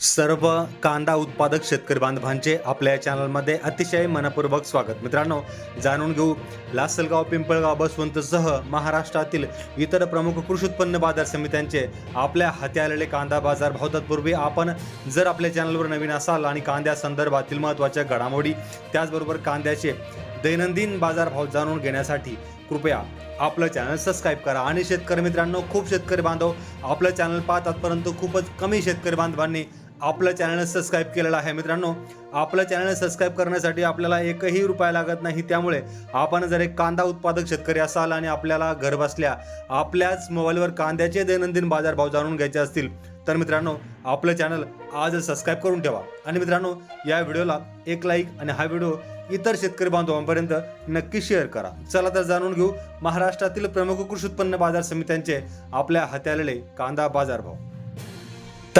सर्व कांदा उत्पादक शेतकरी बांधवांचे आपल्या या चॅनलमध्ये अतिशय मनपूर्वक स्वागत. मित्रांनो जाणून घेऊ लासलगाव पिंपळगाव बसवंतसह महाराष्ट्रातील इतर प्रमुख कृषी उत्पन्न बाजार समित्यांचे आपल्या हाती आलेले कांदा बाजार भाव तत्पूर्वी आपण जर आपल्या चॅनलवर नवीन असाल आणि कांद्या संदर्भातील महत्त्वाच्या घडामोडी त्याचबरोबर कांद्याचे दैनंदिन बाजारभाव जाणून घेण्यासाठी कृपया आपलं चॅनल सबस्क्राईब करा. आणि शेतकरी मित्रांनो खूप शेतकरी बांधव आपलं चॅनल पाहतात परंतु खूपच कमी शेतकरी बांधवांनी आपलं चॅनल सबस्क्राईब केलेलं आहे मित्रांनो. आपलं चॅनल सबस्क्राईब करण्यासाठी आपल्याला एकही रुपया लागत नाही. त्यामुळे आपण जर एक कांदा उत्पादक शेतकरी असाल आणि आपल्याला घरबसल्या आपल्याच मोबाईलवर कांद्याचे दैनंदिन बाजारभाव जाणून घ्यायचे असतील तर मित्रांनो आपलं चॅनल आज सबस्क्राईब करून ठेवा. आणि मित्रांनो या व्हिडिओला एक लाईक आणि हा व्हिडिओ इतर शेतकरी बांधवांपर्यंत नक्की शेअर करा. चला तर जाणून घेऊ महाराष्ट्रातील प्रमुख कृषी उत्पन्न बाजार समित्यांचे आपल्या हाती कांदा बाजारभाव.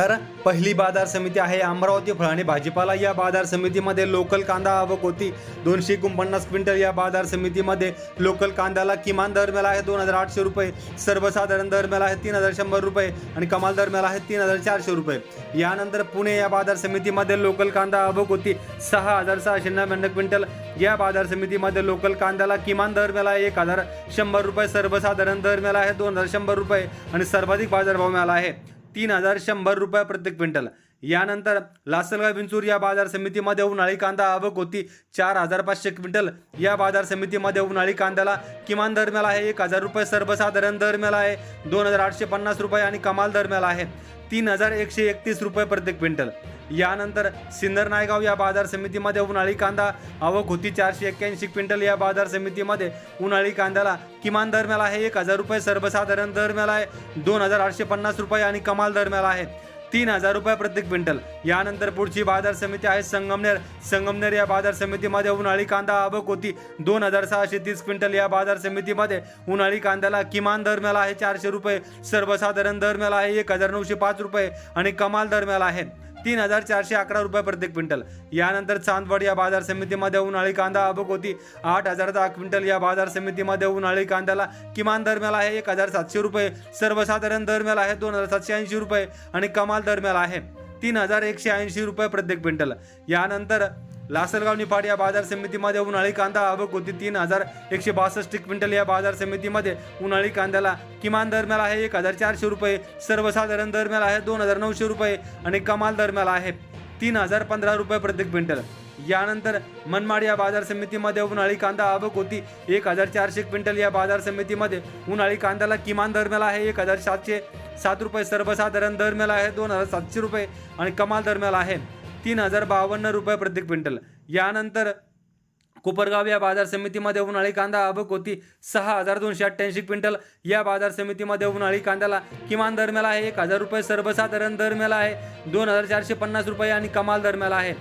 तर पहिली बाजार समिती आहे अमरावती फळ आणि भाजीपाला या बाजार समितीमध्ये लोकल कांदा आवक होती. दोनशे एकोणपन्नास क्विंटल या बाजार समितीमध्ये लोकल कांद्याला किमान दर मिळाला आहे दोन हजार आठशे रुपये सर्वसाधारण दर मिळाला आहे तीन हजार शंभर रुपये आणि कमाल दर मिळाला आहे तीन हजार चारशे रुपये. यानंतर पुणे या बाजार समितीमध्ये लोकल कांदा आवक होती सहा हजार सहाशे नव्याण्णव क्विंटल. या बाजार समितीमध्ये लोकल कांद्याला किमान दर मिळाला आहे एक हजार शंभर रुपये सर्वसाधारण दर मिळाला आहे दोन हजार शंभर रुपये आणि सर्वाधिक बाजारभाव मिळाला आहे. तीन हजार शंभर रुपये प्रत्येक क्विंटल यानंतर लासलगाव विंचूर या बाजार समितीमध्ये उन्हाळी कांदा आवक होती. चार हजार पाचशे क्विंटल या बाजार समितीमध्ये उन्हाळी कांद्याला किमान दर मिळाला आहे. एक हजार रुपये सर्वसाधारण दर मिळाला आहे. दोन हजार आठशे पन्नास रुपये आणि कमाल दर मिळाला आहे. तीन हजार एकशे एकतीस रुपये प्रत्येक क्विंटल. यानंतर सिन्नर नायगाव या बाजार समितीमध्ये उन्हाळी कांदा आवक होती. चारशे एक्क्याऐंशी क्विंटल या बाजार समितीमध्ये उन्हाळी कांद्याला किमान दर मिळाला आहे. एक हजार रुपये सर्वसाधारण दर मिळाला आहे. दोन हजार आठशे पन्नास रुपये आणि कमाल दर मिळाला आहे. तीन हजार रुपये प्रत्येक क्विंटल. यानंतर पुढची बाजार समिती आहे संगमनेर. संगमनेर या बाजार समितीमध्ये उन्हाळी कांदा आवक होती. दोन हजार सहाशे तीस क्विंटल या बाजार समितीमध्ये उन्हाळी कांद्याला किमान दर मिळाला आहे चारशे रुपये सर्वसाधारण दर मिळाला आहे एक हजार नऊशे पाच रुपये आणि कमाल दर मिळाला आहे. तीन हजार चारशे अकरा रुपये प्रत्येक क्विंटल. यानंतर चांदवड या बाजार समितीमध्ये उन्हाळी कांदा अबक होती. आठ हजार दहा क्विंटल या बाजार समितीमध्ये उन्हाळी कांद्याला किमान दरम्याल आहे एक हजार सातशे रुपये. सर्वसाधारण दरम्याल आहे दोन हजार सातशे ऐंशी रुपये आणि कमाल दरम्याल आहे तीन हजार एकशे ऐंशी रुपये प्रत्येक क्विंटल. यानंतर लासलगाव निफाड या बाजार समितीमध्ये उन्हाळी कांदा आवक होती. तीन हजार एकशे बासष्ट क्विंटल या बाजार समितीमध्ये उन्हाळी कांद्याला किमान दर आहे. एक हजार चारशे रुपये सर्वसाधारण दर आहे. दोन हजार नऊशे रुपये आणि कमाल दर आहे. तीन हजार पंधरा रुपये प्रत्येक क्विंटल. यानंतर मनमाड या बाजार समितीमध्ये उन्हाळी कांदा आवक होती. एक हजार चारशे क्विंटल या बाजार समितीमध्ये उन्हाळी कांद्याला किमान दर आहे. एक हजार सातशे सात रुपये सर्वसाधारण दर आहे. दोन हजार सातशे रुपये आणि कमाल दर आहे. तीन हजार बावन्न रुपये प्रत्येक क्विंटल. यानंतर कोपरगाव या बाजार समितीमध्ये उन्हाळी कांदा आवक होती सहा हजार दोनशे अठ्ठ्याऐंशी क्विंटल. या बाजार समितीमध्ये उन्हाळी कांद्याला किमान दर आहे एक हजार रुपये सर्वसाधारण दर आहे दोन हजार चारशे पन्नास रुपये आणि कमाल दर आहे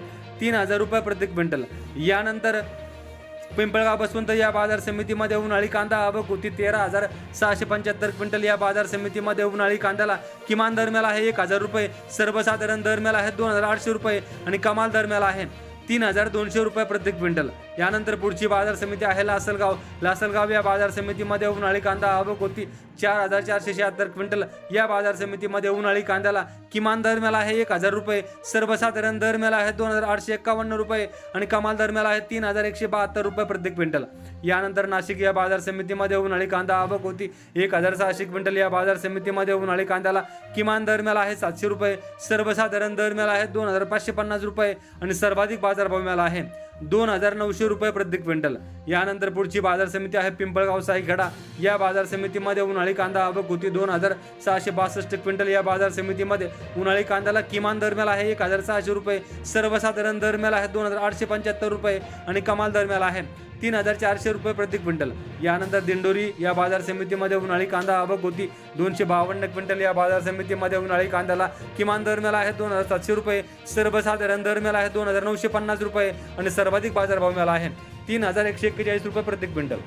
तीन हजार रुपये प्रत्येक क्विंटल. यानंतर पिंपळगाव बसवंत या बाजार समितीमध्ये उन्हाळी कांदा आवक होती. तेरा हजार सहाशे पंच्याहत्तर क्विंटल या बाजार समितीमध्ये उन्हाळी कांद्याला किमान दर आहे एक हजार रुपये सर्वसाधारण दर आहे दोन हजार आठशे रुपये आणि कमाल दर आहे तीन हजार दोनशे रुपये प्रत्येक क्विंटल. यानंतर पुढची बाजार समिती आहे लासलगाव. लासलगाव या बाजार समितीमध्ये उन्हाळी कांदा आवक होती. चार हजार चारशे शहात्तर क्विंटल या बाजार समितीमध्ये उन्हाळी कांद्याला किमान दर आहे एक हजार रुपये. सर्वसाधारण दर आहे दोन हजार आठशे एक्कावन्न रुपये आणि कमाल दर आहे तीन हजार एकशे बहात्तर रुपये प्रत्येक क्विंटल. यानंतर नाशिक या बाजार समितीमध्ये उन्हाळी कांदा आवक होती. एक हजार सहाशे क्विंटल या बाजार समितीमध्ये उन्हाळी कांद्याला किमान दर आहे सातशे रुपये. सर्वसाधारण दर आहे दोन हजार पाचशे पन्नास रुपये आणि सर्वाधिक बाजारभाव मिळाला आहे. दोन हजार नऊशे रुपये प्रत्येक क्विंटल. यानंतर पुढची बाजार समिती आहे पिंपळगाव साईखेडा. या बाजार समितीमध्ये उन्हाळी कांदा आवक होती दोन हजार सहाशे बासष्ट क्विंटल. या बाजार समितीमध्ये उन्हाळी कांद्याला किमान दरम्याला आहे एक हजार सहाशे रुपये सर्वसाधारण दरम्याला आहे दोन हजार आठशे पंच्याहत्तर रुपये आणि कमाल दरम्याला आहे तीन हजार चारशे रुपये प्रति क्विंटल. यानंतर दिंडोरी या बाजार समितीमध्ये उन्हाळी कांदा आवक होती दोनशे बावन्न क्विंटल. या बाजार समितीमध्ये उन्हाळी कांद्याला किमान दरम्याला आहे दोन हजार सातशे रुपये सर्वसाधारण दरम्याला आहे दोन हजार नऊशे पन्नास रुपये आणि सर्व सर्वाधिक बाजारभाव मिळाला आहे. तीन हजार एकशे एक्केचाळीस रुपये प्रति क्विंटल.